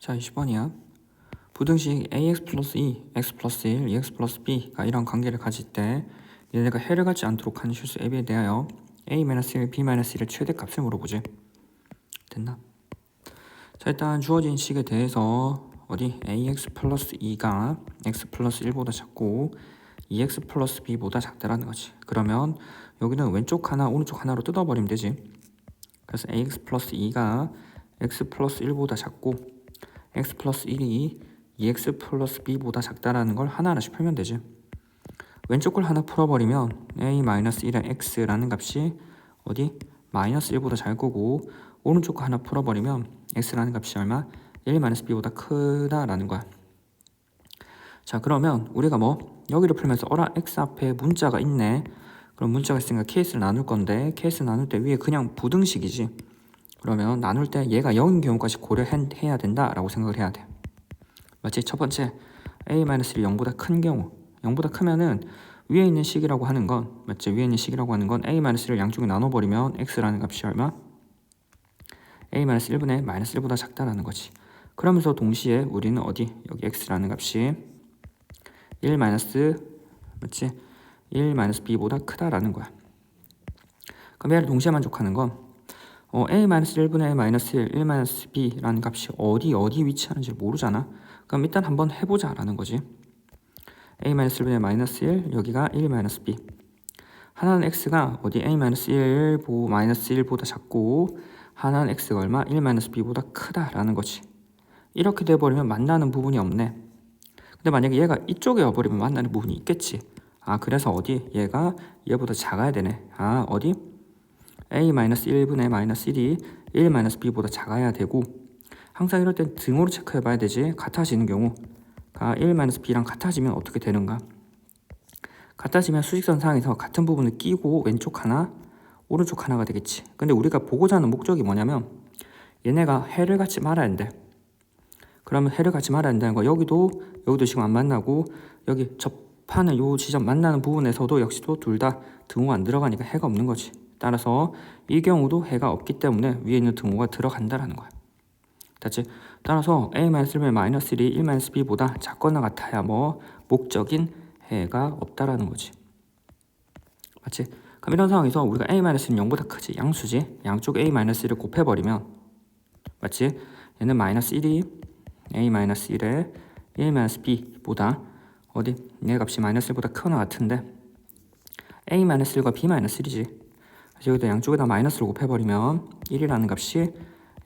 자, 20번이야. 부등식 ax 플러스 2, x 플러스 1, 2x 플러스 b가 이런 관계를 가질 때 얘네가 해를 갖지 않도록 하는 실수 ab에 대하여 a-1, b-1의 최대값을 물어보지. 됐나? 자, 일단 주어진 식에 대해서 어디 ax 플러스 2가 x 플러스 1보다 작고 2x 플러스 b보다 작다라는 거지. 그러면 여기는 왼쪽 하나, 오른쪽 하나로 뜯어버리면 되지. 그래서 ax 플러스 2가 x 플러스 1보다 작고 x 플러스 1이 2x 플러스 b보다 작다라는 걸 하나하나씩 풀면 되지. 왼쪽 걸 하나 풀어버리면 a 마이너스 1의 x라는 값이 어디 마이너스 1보다 잘 거고 오른쪽 거 하나 풀어버리면 x라는 값이 얼마 1 마이너스 b보다 크다라는 거야. 자 그러면 우리가 뭐 여기를 풀면서 어라 x 앞에 문자가 있네. 그럼 문자가 있으니까 케이스를 나눌 건데 케이스 나눌 때 위에 그냥 부등식이지. 그러면 나눌 때 얘가 0인 경우까지 고려해야 된다라고 생각을 해야 돼. 맞지? 첫 번째 a-1이 0보다 큰 경우 0보다 크면은 위에 있는 식이라고 하는 건 맞지? 위에 있는 식이라고 하는 건 a-1을 양쪽에 나눠버리면 x라는 값이 얼마? a-1분의 마이너스 1보다 작다라는 거지. 그러면서 동시에 우리는 어디? 여기 x라는 값이 1 마이너스 맞지? 1 마이너스 b보다 크다라는 거야. 그럼 얘를 동시에 만족하는 건 어, a 마이너스 1분의 마이너스 1, 1 마이너스 b라는 값이 어디 어디 위치하는지 모르잖아. 그럼 일단 한번 해보자 라는 거지. a 마이너스 1분의 마이너스 1 여기가 1 마이너스 b. 하나는 x가 어디 a 마이너스 1 보, 마이너스 1보다 작고 하나는 x가 얼마 1 마이너스 b보다 크다라는 거지. 이렇게 돼버리면 만나는 부분이 없네. 근데 만약에 얘가 이쪽에 와버리면 만나는 부분이 있겠지. 아 그래서 어디 얘가 얘보다 작아야 되네. 아 어디 a-1분의 마이너스 1이 1-b보다 작아야 되고 항상 이럴 땐 등호로 체크해 봐야 되지 같아지는 경우가 1-b랑 같아지면 어떻게 되는가? 같아지면 수직선 상에서 같은 부분을 끼고 왼쪽 하나 오른쪽 하나가 되겠지. 근데 우리가 보고자 하는 목적이 뭐냐면 얘네가 해를 같이 말아야 된대. 그러면 해를 같이 말아야 된다는 거 여기도 여기도 지금 안 만나고 여기 접하는 요 지점 만나는 부분에서도 역시도 둘다 등호가 안 들어가니까 해가 없는 거지 따라서 이 경우도 해가 없기 때문에 위에 있는 등호가 들어간다라는 거야. 됐지? 따라서 a-1의 마이너스 1이 1-b보다 작거나 같아야 뭐 목적인 해가 없다라는 거지. 맞지? 그럼 이런 상황에서 우리가 a-는 0보다 크지 양수지 양쪽 a-1을 곱해버리면 맞지? 얘는 마이너스 1이 a-1의 1-b보다 어디 얘 값이 마이너스 1보다 크거나 같은데 a-1과 b-1이지 여기다 양쪽에 다 마이너스를 곱해버리면 1이라는 값이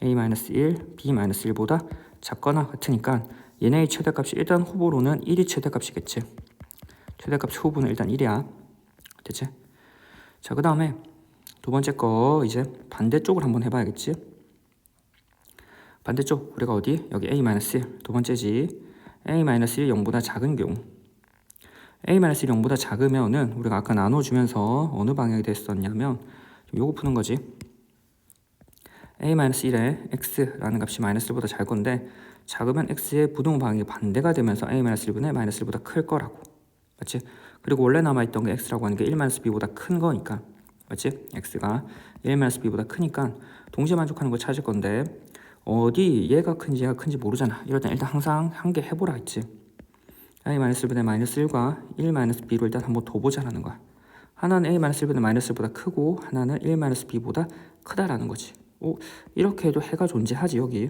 a-1, b-1보다 작거나 같으니까 얘네의 최대값이 일단 후보로는 1이 최대값이겠지. 최대값 후보는 일단 1이야. 됐지? 자, 그 다음에 두 번째 거 이제 반대쪽을 한번 해봐야겠지. 반대쪽 우리가 어디? 여기 a-1 두 번째지. a-1이 0보다 작은 경우 a-1이 0보다 작으면은 우리가 아까 나눠주면서 어느 방향이 됐었냐면 요거 푸는 거지. a-1에 x라는 값이 마이너스 1보다 잘 건데 작으면 x의 부동 방향이 반대가 되면서 a-1분의 마이너스 1보다 클 거라고. 맞지? 그리고 원래 남아있던 게 x라고 하는 게 1-b보다 큰 거니까. 맞지? x가 1-b보다 크니까 동시에 만족하는 걸 찾을 건데 어디 얘가 큰지 얘가 큰지 모르잖아. 이럴 땐 일단 항상 한 개 해보라 했지. a-1분의 마이너스 1과 1-b로 일단 한번 더 보자라는 거야. 하나는 a-1분의 마이너스1보다 크고 하나는 1-b보다 크다라는 거지. 오, 이렇게 해도 해가 존재하지 여기.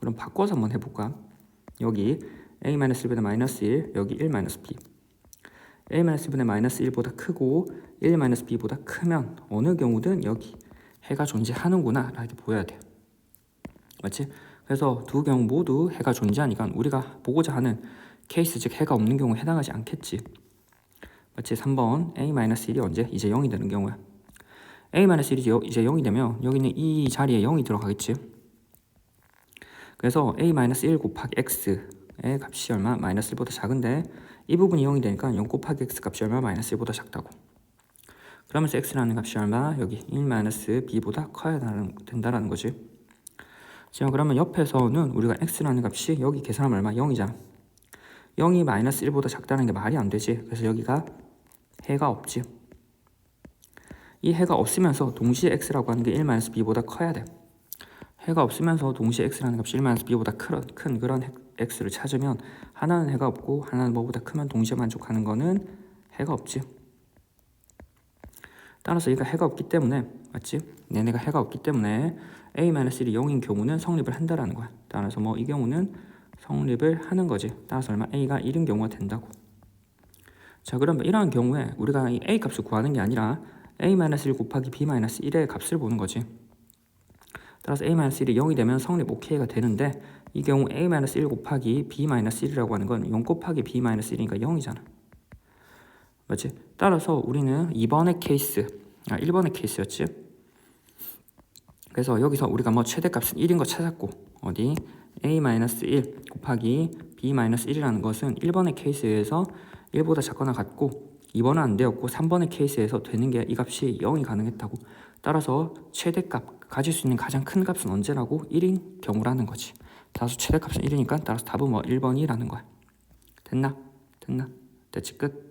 그럼 바꿔서 한번 해볼까? 여기 a-1분의 마이너스 1, 여기 1-b. a-1분의 마이너스 1보다 크고 1-b보다 크면 어느 경우든 여기 해가 존재하는구나 라고 보여야 돼. 맞지? 그래서 두 경우 모두 해가 존재하니까 우리가 보고자 하는 케이스 즉 해가 없는 경우에 해당하지 않겠지. 마치 3번 a-1이 언제? 이제 0이 되는 경우야. a-1이 이제 0이 되면 여기는 이 자리에 0이 들어가겠지. 그래서 a-1 곱하기 x의 값이 얼마? 마이너스 1보다 작은데 이 부분이 0이 되니까 0 곱하기 x 값이 얼마? 마이너스 1보다 작다고. 그러면서 x라는 값이 얼마? 여기 1 b보다 커야 된다라는 거지. 자 그러면 옆에서는 우리가 x라는 값이 여기 계산하면 얼마? 0이잖아. 0이 마이너스 1보다 작다는 게 말이 안 되지. 그래서 여기가 해가 없지. 이 해가 없으면서 동시에 x라고 하는 게 1-b보다 커야 돼. 해가 없으면서 동시에 x라는 값이 1 b보다 큰, 큰 그런 핵- x를 찾으면 하나는 해가 없고 하나는 뭐보다 크면 동시에 만족하는 거는 해가 없지. 따라서 얘가 해가 없기 때문에 맞지? 얘네가 해가 없기 때문에 a-1이 0인 경우는 성립을 한다라는 거야. 따라서 뭐 이 경우는 성립을 하는 거지. 따라서 얼마 a가 1인 경우가 된다고. 자 그러면 이러한 경우에 우리가 이 a 값을 구하는 게 아니라 a-1 곱하기 b-1의 값을 보는 거지. 따라서 a-1이 0이 되면 성립 OK가 되는데 이 경우 a-1 곱하기 b-1이라고 하는 건 0 곱하기 b-1이니까 0이잖아. 맞지? 따라서 우리는 2번의 케이스, 아 1번의 케이스였지. 그래서 여기서 우리가 뭐 최대값은 1인 거 찾았고 어디 a-1 곱하기 b-1이라는 것은 1번의 케이스에서 1보다 작거나 같고 2번은 안 되었고 3번의 케이스에서 되는 게 이 값이 0이 가능했다고. 따라서 최대값 가질 수 있는 가장 큰 값은 언제라고? 1인 경우라는 거지. 따라서 최대값은 1이니까 따라서 답은 뭐 1번이라는 거야. 됐나? 됐나? 됐지? 끝